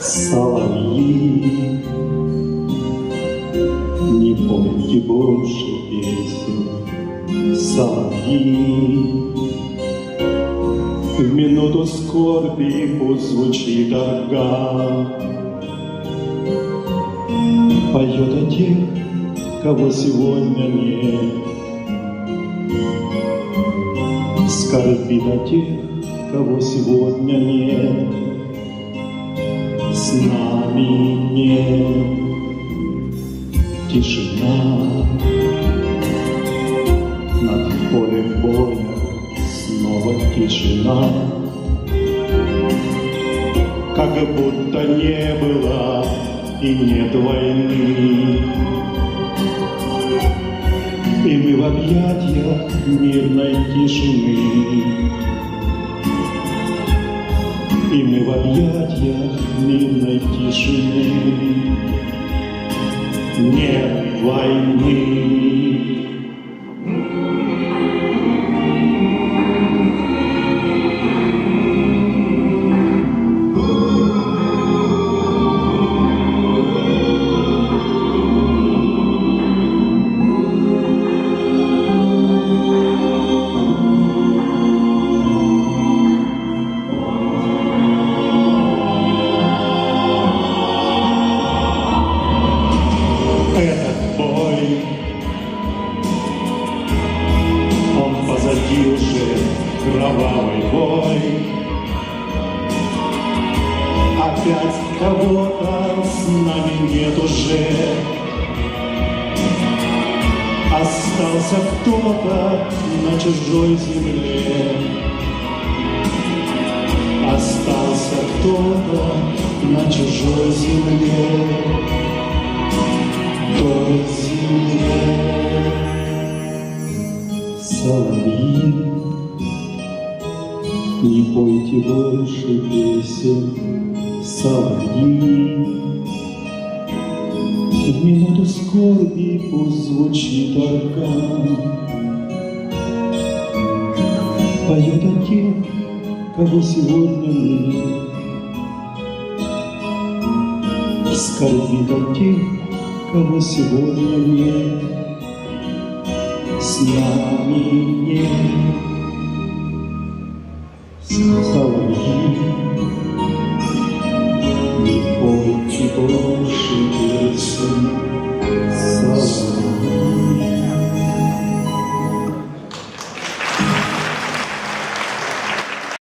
соловьи. Не пойте больше песен, соловьи. В минуту скорби пусть звучит орган, Поет о тех, кого сегодня нет. Скорбит о тех, кого сегодня нет. С нами нет. Тишина. Над полем боя снова тишина. Как будто не было и нет войны. И мы в объятиях мирной тишины И мы в объятиях мирной тишины. Нет войны уже кровавый бой Опять кого-то с нами нет уже. Остался кто-то на чужой земле. Остался кто-то на чужой земле Соловьи, не пойте больше песен, соловьи. В минуту скорби пусть звучит орган, Поет о тех, кого сегодня нет. Скорбит о тех, кого сегодня нет, с нами нет. Соловьи,